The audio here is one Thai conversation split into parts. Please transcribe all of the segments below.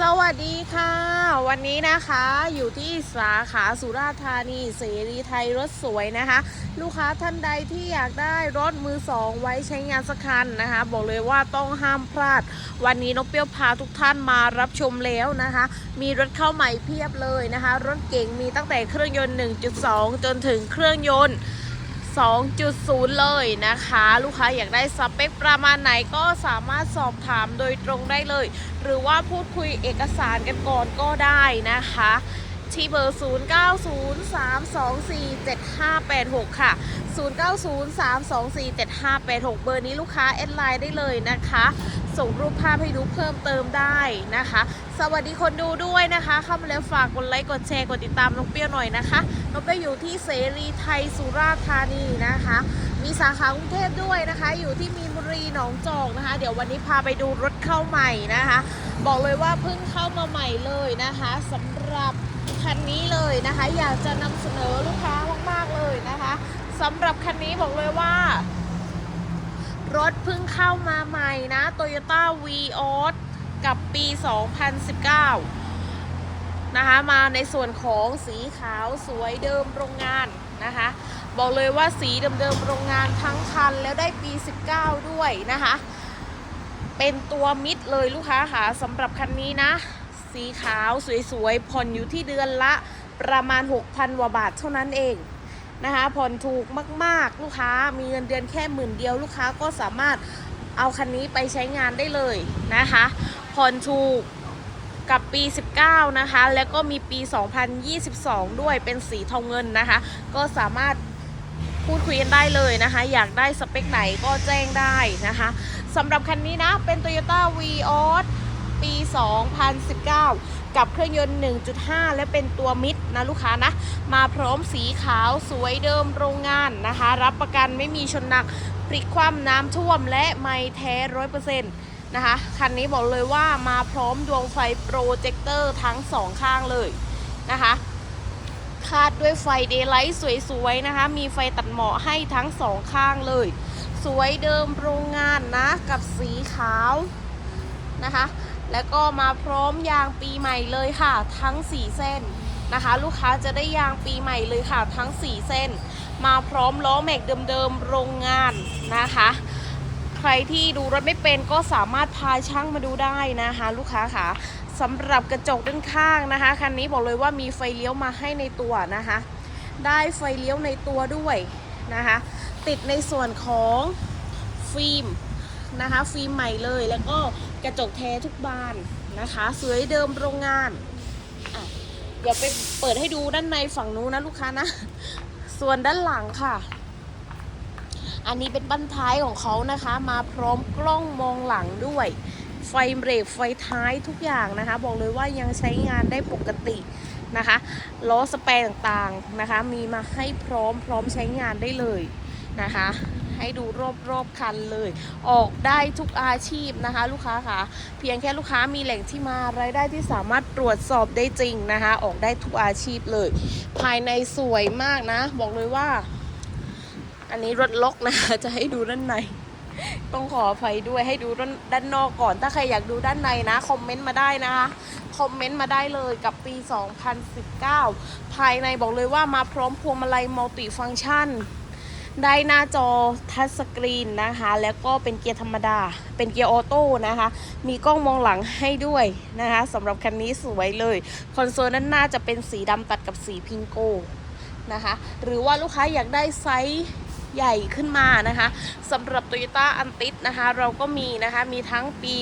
สวัสดีค่ะ วันนี้นะคะอยู่ที่สาขาสุราษฎร์ธานีเสรีไทยรถสวยนะคะ ลูกค้าท่านใดที่อยากได้รถมือสองไว้ใช้งานสักคันนะคะ บอกเลยว่าต้องห้ามพลาด วันนี้นกเปี้ยวพาทุกท่านมารับชมแล้วนะคะ มีรถเข้าใหม่เพียบเลยนะคะ รถเก๋งมีตั้งแต่เครื่องยนต์ 1.2 จนถึงเครื่องยนต์ 2.0 เลยนะคะ ลูกค้าอยากได้สเปคประมาณไหนก็สามารถสอบถามโดยตรงได้เลย หรือว่าพูดคุยเอกสารกันก่อนก็ได้นะคะ ที่เบอร์ 0903247586 ค่ะ 0903247586 เบอร์นี้ลูกค้าแอดไลน์ได้เลยนะคะ ส่งรูปภาพให้ดูเพิ่มเติมได้นะคะ สวัสดีคนดูด้วยนะคะ เข้ามาแล้วฝากกดไลค์กดแชร์กดติดตามน้องเปรี้ยวหน่อยนะคะน้องเปรี้ยวอยู่ที่เสรีไทยสุราษฎร์ธานีนะคะ มีสาขากรุงเทพด้วยนะคะ อยู่ที่มีนบุรีหนองจอกนะคะ เดี๋ยววันนี้พาไปดูรถเข้าใหม่นะคะ บอกเลยว่าเพิ่งเข้ามาใหม่เลยนะคะสำหรับคันนี้เลยนะคะ อยากจะนำเสนอลูกค้ามากๆเลยนะคะสำหรับคันนี้บอกเลยว่า รถเพิ่งเข้ามาใหม่นะ Toyota v ีออสกับปี 2019 นะคะ มาในส่วนของสีขาวสวยเดิมโรงงานนะคะ บอกเลยว่าสีเดิมๆโรงงานทั้งคันแล้วได้ปี 19 ด้วยนะคะ เป็นตัวมิดเลยลูกค้าค่ะสำหรับคันนี้นะ สีขาวสวยๆผ่อนอยู่ที่เดือนละประมาณ 6,000กว่าบาทเท่านั้นเอง นะคะผ่อนถูกมากๆ ลูกค้ามีเงินเดือนแค่หมื่นเดียวลูกค้าก็สามารถเอาคันนี้ไปใช้งานได้เลยนะคะผ่อนถูกกับปี 19 นะคะ แล้วก็มีปี 2022 ด้วยเป็นสีทองเงินนะคะ ก็สามารถพูดคุยกันได้เลยนะคะ อยากได้สเปคไหนก็แจ้งได้นะคะสำหรับคันนี้นะ เป็น Toyota v ีออสปี 2019 กับเครื่องยนต์ 1.5 และเป็นตัวมิด นะลูกค้านะ มาพร้อมสีขาวสวยเดิมโรงงานนะคะ รับประกันไม่มีชนหนักพลิกคว่ำน้ำท่วมและไม่แท้ร้อยเปอร์เซ็นต์นะคะคันนี้บอกเลยว่ามาพร้อมดวงไฟโปรเจคเตอร์ทั้งสองข้างเลยนะคะคาดด้วยไฟเดย์ไลท์สวยๆนะคะ มีไฟตัดหมอกให้ทั้งสองข้างเลย สวยเดิมโรงงานนะ กับสีขาวนะคะ แล้วก็มาพร้อมยางปีใหม่เลยค่ะ ทั้ง 4 เส้น นะคะ ลูกค้าจะได้ยางปีใหม่เลยค่ะ ทั้ง 4 เส้น มาพร้อมล้อแม็กเดิมๆโรงงานนะคะ ใครที่ดูรถไม่เป็นก็สามารถพาช่างมาดูได้นะคะ ลูกค้าค่ะสำหรับกระจกด้านข้างนะคะคันนี้บอกเลยว่ามีไฟเลี้ยวมาให้ในตัวนะคะ ได้ไฟเลี้ยวในตัวด้วยนะคะ ติดในส่วนของฟิล์มนะคะ ฟิล์มใหม่เลยแล้วก็กระจกแท้ทุกบานนะคะ สวยเดิมโรงงาน เดี๋ยวไปเปิดให้ดูด้านในฝั่งนู้นนะลูกค้านะ ส่วนด้านหลังค่ะ อันนี้เป็นบั้นท้ายของเขานะคะ มาพร้อมกล้องมองหลังด้วย ไฟเบรกไฟท้ายทุกอย่างนะคะ บอกเลยว่ายังใช้งานได้ปกตินะคะล้อสเปรต่างๆนะคะ มีมาให้พร้อมพร้อมใช้งานได้เลยนะคะ ให้ดูรอบๆคันเลย ออกได้ทุกอาชีพนะคะ ลูกค้าค่ะ เพียงแค่ลูกค้ามีแหล่งที่มารายได้ที่สามารถตรวจสอบได้จริงนะคะ ออกได้ทุกอาชีพเลย ภายในสวยมากนะ บอกเลยว่า อันนี้รถล็อกนะคะจะให้ดูด้านในต้องขออภัยด้วยให้ดูด้านด้านนอกก่อน ถ้าใครอยากดูด้านในนะ คอมเมนต์มาได้นะคะ คอมเมนต์มาได้เลยกับปี 2019 ภายในบอกเลยว่ามาพร้อมพวงมาลัยมัลติฟังก์ชัน ได้หน้าจอทัชสกรีนนะคะ แล้วก็เป็นเกียร์ธรรมดา เป็นเกียร์ออโต้นะคะ มีกล้องมองหลังให้ด้วยนะคะสำหรับคันนี้สวยเลย คอนโซลด้านหน้าจะเป็นสีดำตัดกับสีพิงโกนะคะ หรือว่าลูกค้าอยากได้ไซส์ใหญ่ขึ้นมานะคะสำหรับ Toyota a n t i s นะคะ เราก็มีนะคะ มีทั้งปี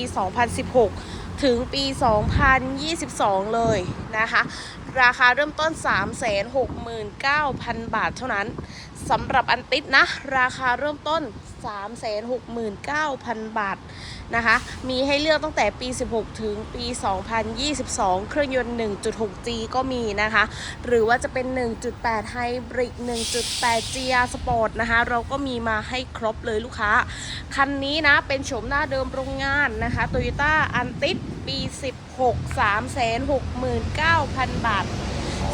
2016 ถึงปี 2022 เลยนะคะ ราคาเริ่มต้น 369,000 บาทเท่านั้น สำหรับอันติดนะ ราคาเริ่มต้น 369,000 บาทนะคะ มีให้เลือกตั้งแต่ปี 16 ถึงปี 2022 เครื่องยนต์ 1.6G ก็มีนะคะ หรือว่าจะเป็น 1.8 Hybrid 1.8 GR Sport นะคะ เราก็มีมาให้ครบเลยลูกค้า คันนี้นะ เป็นโฉมหน้าเดิมโรงงานนะคะ Toyota a n t i s ปี 16 369,000 บาท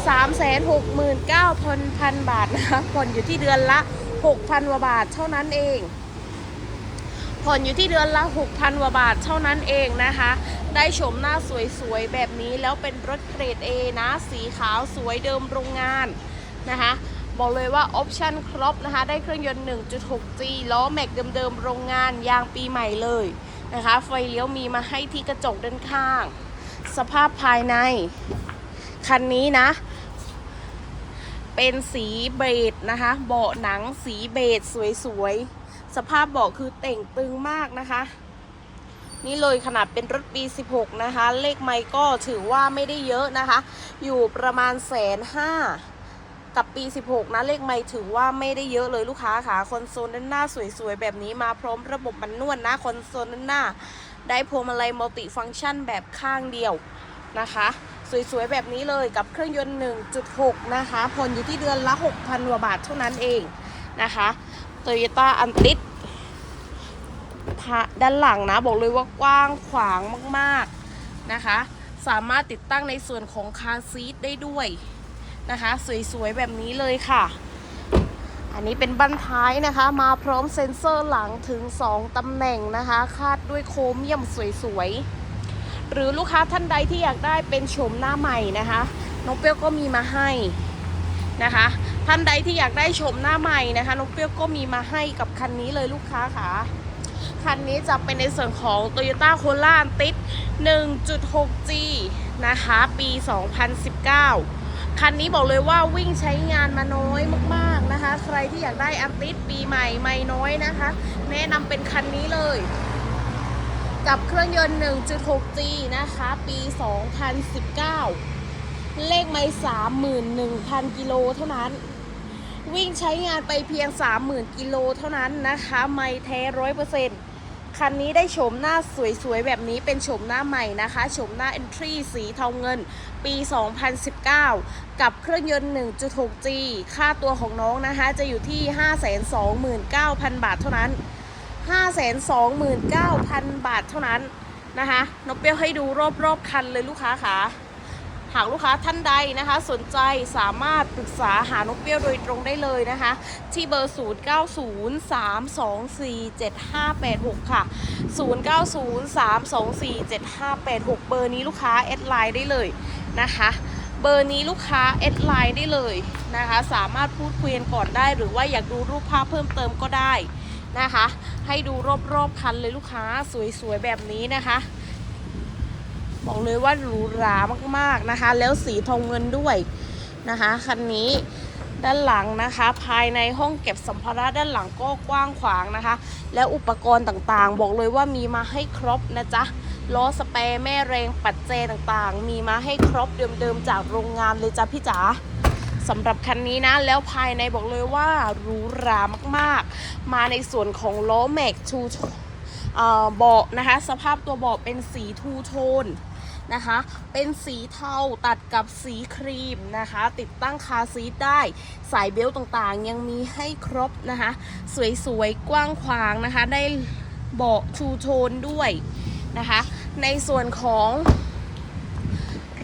369,000 บาทนะคะผ่อนอยู่ที่เดือนละ 6,000กว่าบาทเท่านั้นเอง ผ่อนอยู่ที่เดือนละ 6,000กว่าบาทเท่านั้นเองนะคะ ได้ชมหน้าสวยๆ แบบนี้แล้วเป็นรถเกรด A นะ สีขาวสวยเดิมโรงงานนะคะบอกเลยว่าออปชั่นครบนะคะ ได้เครื่องยนต์ 1.6G ล้อแม็กเดิมๆ โรงงานยางปีใหม่เลยนะคะ ไฟเลี้ยวมีมาให้ที่กระจกด้านข้าง สภาพภายใน คันนี้นะ เป็นสีเบจนะคะ เบาะหนังสีเบจสวยๆ สภาพเบาะคือเต่งตึงมากนะคะ นี่เลยขนาดเป็นรถปี 16 นะคะ เลขไมค์ก็ถือว่าไม่ได้เยอะนะคะ อยู่ประมาณแสนห้ากับปี 16 นะ เลขไมค์ถือว่าไม่ได้เยอะเลยลูกค้าค่ะ คอนโซลด้านหน้าสวยๆ แบบนี้มาพร้อมระบบมันนวดนะคอนโซลด้านหน้า ได้พวงมาลัยมัลติฟังก์ชันแบบข้างเดียวนะคะ สวยๆ แบบนี้เลยกับเครื่องยนต์ 1.6 นะคะผ่อนอยู่ที่เดือนละ 6,000กว่าบาทเท่านั้นเองนะคะ Toyota a n t i s ด้านหลังนะ บอกเลยว่ากว้างขวางมากๆนะคะ สามารถติดตั้งในส่วนของคาร์ซีทได้ด้วยนะคะ สวยๆ แบบนี้เลยค่ะ อันนี้เป็นบั้นท้ายนะคะ มาพร้อมเซ็นเซอร์หลังถึง 2ตำแหน่งนะคะ คาดด้วยโครเมียมสวยๆ หรือลูกค้าท่านใดที่อยากได้เป็นโฉมหน้าใหม่นะคะน้องเปรี้ยวก็มีมาให้นะคะ ท่านใดที่อยากได้โฉมหน้าใหม่นะคะน้องเปรี้ยวก็มีมาให้กับคันนี้เลยลูกค้าค่ะคันนี้จะเป็นในส่วนของ Toyota c o l a a n t i s 1.6G นะคะ ปี 2019 คันนี้บอกเลยว่าวิ่งใช้งานมาน้อยมากๆนะคะ ใครที่อยากได้อันติสปีใหม่ไม่น้อยนะคะ แนะนำเป็นคันนี้เลย กับเครื่องยนต์ 1.6G นะคะ ปี 2019 เลขไม่31,000 กิโลเท่านั้น วิ่งใช้งานไปเพียง 30,000 กิโลเท่านั้นนะคะ ไม่แท้ร้อยเปอร์เซ็นต์คันนี้ได้โฉมหน้าสวยๆ แบบนี้เป็นโฉมหน้าใหม่นะคะโฉมหน้า Entry สีเทาเงิน ปี 2019 กับเครื่องยนต์ 1.6G ค่าตัวของน้องนะคะ จะอยู่ที่ 529,000 บาทเท่านั้น 529,000 บาทเท่านั้นนะคะนกเปียวให้ดูรอบๆคันเลยลูกค้าค่ะหากลูกค้าท่านใดนะคะ สนใจสามารถปรึกษาหานกเปี้ยวโดยตรงได้เลยนะคะ ที่เบอร์ 0903247586 ค่ะ 0903247586 เบอร์นี้ลูกค้าแอดไลน์ได้เลยนะคะ เบอร์นี้ลูกค้าแอดไลน์ได้เลยนะคะ สามารถพูดคุยกันก่อนได้หรือว่าอยากดูรูปภาพเพิ่มเติมก็ได้ นะคะ ให้ดูรอบๆคันเลยลูกค้าสวยๆแบบนี้นะคะ บอกเลยว่าหรูหรามากๆนะคะ แล้วสีทองเงินด้วยนะคะคันนี้ด้านหลังนะคะ ภายในห้องเก็บสัมภาระด้านหลังก็กว้างขวางนะคะ แล้วอุปกรณ์ต่างๆ บอกเลยว่ามีมาให้ครบนะจ๊ะล้อสเปรย์แม่แรงปัดเจต่างๆ มีมาให้ครบเดิมๆจากโรงงานเลยจ้ะพี่จ๋า สำหรับคันนี้นะ แล้วภายในบอกเลยว่าหรูหรามากๆ มาในส่วนของล้อแม็กทูเอ่อเบาะนะคะ สภาพตัวเบาะเป็นสีทูโทนนะคะ เป็นสีเทาตัดกับสีครีมนะคะ ติดตั้งคาซีทได้ สายเบลต์ต่างๆ ยังมีให้ครบนะคะ สวยๆ กว้างขวางนะคะ ได้เบาะทูโทนด้วยนะคะ ในส่วนของ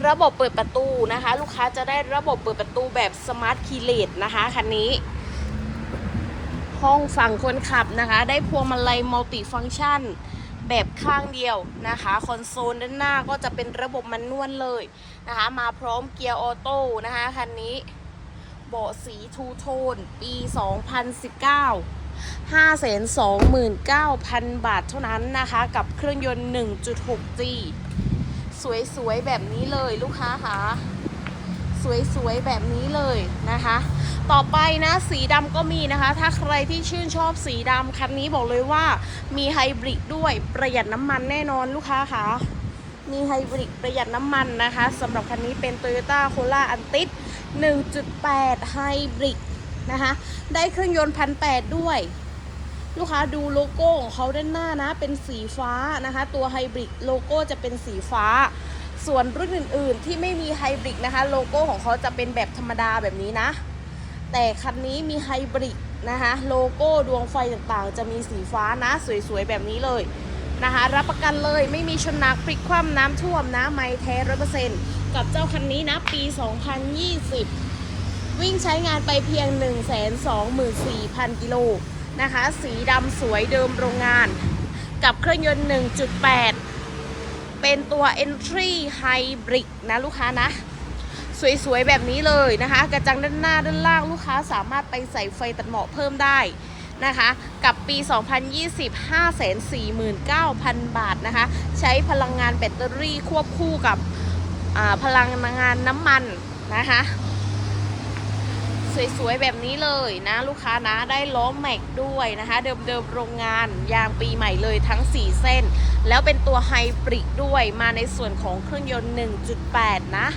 ระบบเปิดประตูนะคะ ลูกค้าจะได้ระบบเปิดประตูแบบสมาร์ทคีเลตนะคะคันนี้ ห้องฝั่งคนขับนะคะ ได้พวงมาลัยมัลติฟังก์ชันแบบข้างเดียวนะคะคอนโซลด้านหน้าก็จะเป็นระบบมันนวลเลยนะคะ มาพร้อมเกียร์ออโต้นะคะคันนี้เบาะสีทูโทน ปี 2019 529,000 บาทเท่านั้นนะคะ กับเครื่องยนต์ 1.6G สวยๆแบบนี้เลยลูกค้าค่ะสวยๆแบบนี้เลยนะคะ ต่อไปนะสีดำก็มีนะคะ ถ้าใครที่ชื่นชอบสีดำคันนี้บอกเลยว่ามีไฮบริดด้วยประหยัดน้ำมันแน่นอนลูกค้าค่ะมีไฮบริดประหยัดน้ำมันนะคะสำหรับคันนี้เป็น Toyota Corolla Antis 1.8 ไฮบริดนะคะ ได้เครื่องยนต์พันแด้วย ลูกค้าดูโลโก้ของเขาด้านหน้านะ เป็นสีฟ้านะคะ ตัวไฮบริดโลโก้จะเป็นสีฟ้า ส่วนรุ่นอื่น ๆ ที่ไม่มีไฮบริดนะคะ โลโก้ของเขาจะเป็นแบบธรรมดาแบบนี้นะ แต่คันนี้มีไฮบริดนะคะ โลโก้ดวงไฟต่างๆ จะมีสีฟ้านะสวย ๆ แบบนี้เลยนะคะ รับประกันเลยไม่มีชนหนักพลิกคว่ำน้ำท่วมนะไม่แท้ร้อยเปอร์เซ็นต์กับเจ้าคันนี้นะ ปี 2020 วิ่งใช้งานไปเพียง 124,000 กิโล นะคะ สีดำสวยเดิมโรงงาน กับเครื่องยนต์ 1.8 เป็นตัว Entry Hybrid นะลูกค้านะสวยๆ แบบนี้เลยนะคะ กระจังด้านหน้าด้านล่างลูกค้าสามารถไปใส่ไฟตัดหมอกเพิ่มได้นะคะ กับปี 2020 549,000 บาทนะคะ ใช้พลังงานแบตเตอรี่ควบคู่กับพลังงานน้ำมันนะคะ สวยๆ แบบนี้เลยนะลูกค้านะได้ล้อแม็กด้วยนะคะ เดิมๆโรงงานยางปีใหม่เลยทั้ง 4 เส้น แล้วเป็นตัวไฮบริดด้วยมาในส่วนของเครื่องยนต์ 1.8 นะ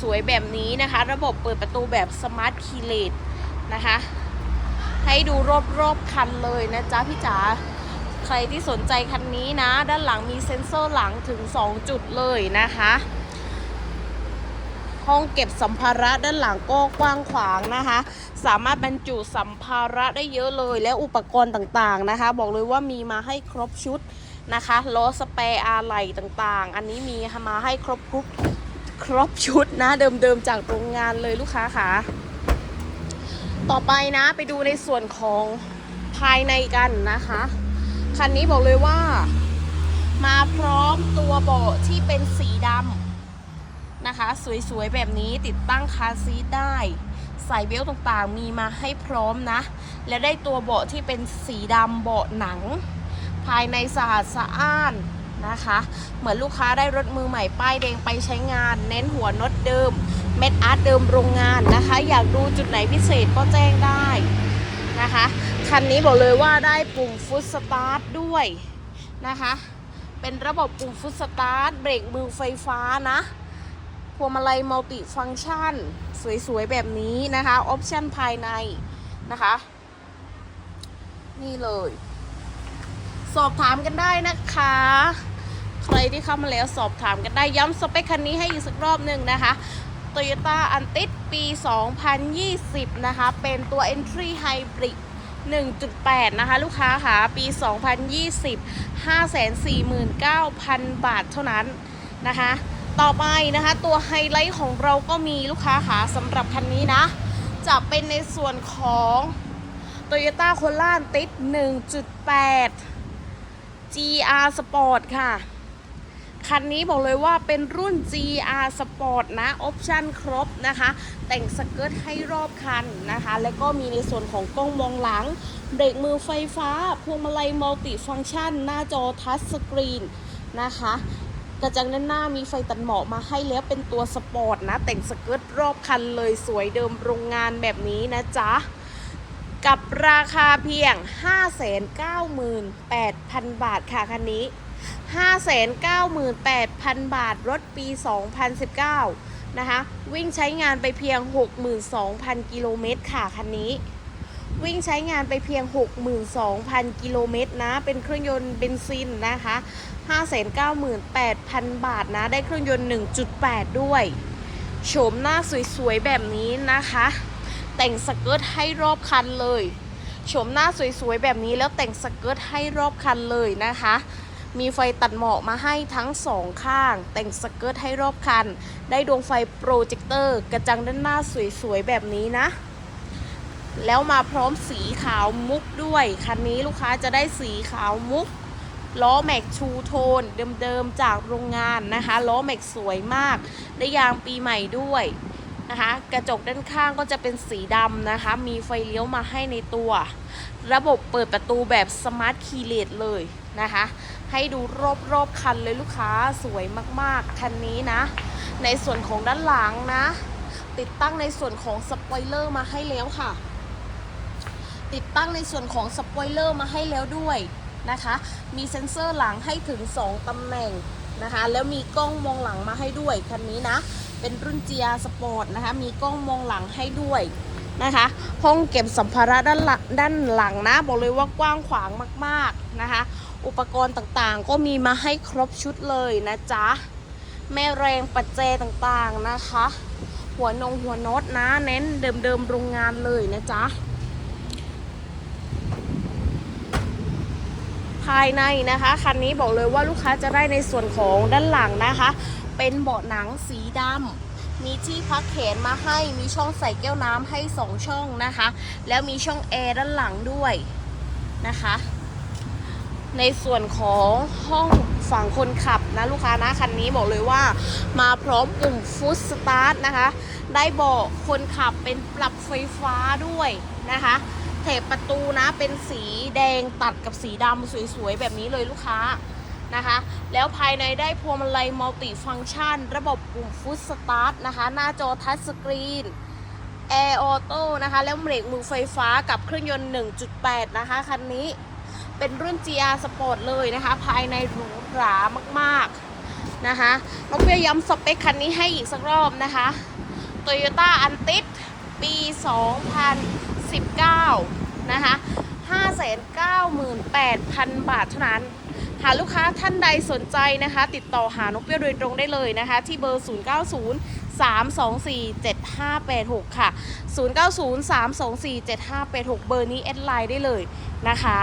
สวยๆ แบบนี้นะคะ ระบบเปิดประตูแบบสมาร์ทคีเลตนะคะ ให้ดูรอบๆคันเลยนะจ๊ะพี่จ๋าใครที่สนใจคันนี้นะ ด้านหลังมีเซ็นเซอร์หลังถึง 2 จุดเลยนะคะ ห้องเก็บสัมภาระด้านหลังก็กว้างขวางนะคะ สามารถบรรจุสัมภาระได้เยอะเลย และอุปกรณ์ต่างๆนะคะ บอกเลยว่ามีมาให้ครบชุดนะคะล้อสเปรย์อะไหล่ต่างๆ อันนี้มีมาให้ครบครุบครบชุดนะ เดิมๆจากโรงงานเลยลูกค้าค่ะ ต่อไปนะไปดูในส่วนของภายในกันนะคะ คันนี้บอกเลยว่า มาพร้อมตัวเบาะที่เป็นสีดำ นะคะ สวยๆ แบบนี้ติดตั้งคาซีทได้ใส่เบลต์ต่างๆ มีมาให้พร้อมนะ และได้ตัวเบาะที่เป็นสีดำเบาะหนัง ภายในสะอาดสะอ้านนะคะ เหมือนลูกค้าได้รถมือใหม่ป้ายแดงไปใช้งาน เน้นหัวน็อตเดิม เม็ดอาร์ตเดิมโรงงานนะคะ อยากดูจุดไหนพิเศษก็แจ้งได้นะคะ คันนี้บอกเลยว่าได้ปุ่มฟุตสตาร์ทด้วยนะคะ เป็นระบบปุ่มฟุตสตาร์ทเบรกมือไฟฟ้านะ พวงมาลัยมัลติฟังก์ชัน สวยๆ แบบนี้นะคะออปชันภายในนะคะ นี่เลย สอบถามกันได้นะคะ ใครที่เข้ามาแล้วสอบถามกันได้ย้ำสเปคคันนี้ให้อีกสักรอบหนึ่งนะคะ Toyota a n t i s ปี 2020 นะคะ เป็นตัว Entry Hybrid 1.8 นะคะ ลูกค้าค่ะปี 2020 549,000 บาทเท่านั้นนะคะ ต่อไปนะคะ ตัวไฮไลท์ของเราก็มีลูกค้าค่ะสำหรับคันนี้นะ จะเป็นในส่วนของ Toyota c o l a n t i s 1.8 GR Sport ค่ะ คันนี้บอกเลยว่าเป็นรุ่น GR Sport นะ ออปชั่นครบนะคะ แต่งสเกิร์ตให้รอบคันนะคะ แล้วก็มีในส่วนของกล้องมองหลัง เบรกมือไฟฟ้า พวงมาลัยมัลติฟังก์ชัน หน้าจอทัชสกรีนนะคะ กระจังด้านหน้ามีไฟตัดหมอกมาให้แล้วเป็นตัวสปอร์ตนะ แต่งสเกิร์ตรอบคันเลยสวยเดิมโรงงานแบบนี้นะจ๊ะ กับราคาเพียง 598,000 บาทค่ะคันนี้ 598,000 บาทรถปี 2019 นะคะ วิ่งใช้งานไปเพียง 62,000 กิโลเมตรค่ะคันนี้วิ่งใช้งานไปเพียง 62,000 กิโลเมตรนะ เป็นเครื่องยนต์เบนซินนะคะ 598,000 บาทนะ ได้เครื่องยนต์ 1.8 ด้วย โฉมหน้าสวยๆ แบบนี้นะคะ แต่งสเกิร์ตให้รอบคันเลย โฉมหน้าสวยๆ แบบนี้แล้วแต่งสเกิร์ตให้รอบคันเลยนะคะ มีไฟตัดหมอกมาให้ทั้งสองข้าง แต่งสเกิร์ตให้รอบคัน ได้ดวงไฟโปรเจคเตอร์ กระจังด้านหน้าสวยๆ แบบนี้นะแล้วมาพร้อมสีขาวมุกด้วย คันนี้ลูกค้าจะได้สีขาวมุก ล้อแม็กชูโทน เดิมๆ จากโรงงานนะคะล้อแม็กสวยมากได้ยางปีใหม่ด้วยนะคะกระจกด้านข้างก็จะเป็นสีดำนะคะ มีไฟเลี้ยวมาให้ในตัว ระบบเปิดประตูแบบสมาร์ทคีย์เลสเลยนะคะ ให้ดูรอบๆคันเลยลูกค้าสวยมากๆ คันนี้นะ ในส่วนของด้านหลังนะ ติดตั้งในส่วนของสปอยเลอร์มาให้แล้วค่ะ ติดตั้งในส่วนของสปอยเลอร์มาให้แล้วด้วย นะคะ มีเซ็นเซอร์หลังให้ถึง 2 ตำแหน่งนะคะ แล้วมีกล้องมองหลังมาให้ด้วยคันนี้นะ เป็นรุ่น GR Sport นะคะ มีกล้องมองหลังให้ด้วยนะคะ ห้องเก็บสัมภาระด้านหลังด้านหลังนะ บอกเลยว่ากว้างขวางมากๆนะคะ อุปกรณ์ต่างๆ ก็มีมาให้ครบชุดเลยนะจ๊ะ แม่แรงปัจเจต่างๆนะคะ หัวนงหัวน็อตนะ เน้นเดิมๆโรงงานเลยนะจ๊ะ ภายในนะคะ คันนี้บอกเลยว่าลูกค้าจะได้ในส่วนของด้านหลังนะคะ เป็นเบาะหนังสีดำมีที่พักแขนมาให้มีช่องใส่แก้วน้ำให้ 2 ช่องนะคะ แล้วมีช่องแอร์ด้านหลังด้วยนะคะ ในส่วนของห้องฝั่งคนขับนะลูกค้านะคันนี้บอกเลยว่า มาพร้อมปุ่มฟุตสตาร์ทนะคะ ได้เบอกคนขับเป็นปรับไฟฟ้าด้วยนะคะ เถบประตูนะเป็นสีแดงตัดกับสีดำสวยๆ แบบนี้เลยลูกค้านะคะ แล้วภายในได้พวงมาลัยมัลติฟังก์ชัน ระบบปุ่มฟุตสตาร์ทนะคะ หน้าจอทัชสกรีนแอร์ออโต้นะคะ แล้วเบรกมือไฟฟ้ากับเครื่องยนต์ 1.8 นะคะ คันนี้เป็นรุ่น GR Sport เลยนะคะ ภายในหรูหรามากๆนะคะน้องเปียย้ำสเปคคันนี้ให้อีกสักรอบนะคะ Toyota a n t i s ปี 2000 2019นะคะ598,000 บาทเท่านั้น หากลูกค้าท่านใดสนใจนะคะ ติดต่อหานกเปี้ยวโดยตรงได้เลยนะคะ ที่เบอร์ 090 324 7586 ค่ะ 090 324 7586 เบอร์นี้แอดไลน์ได้เลยนะคะ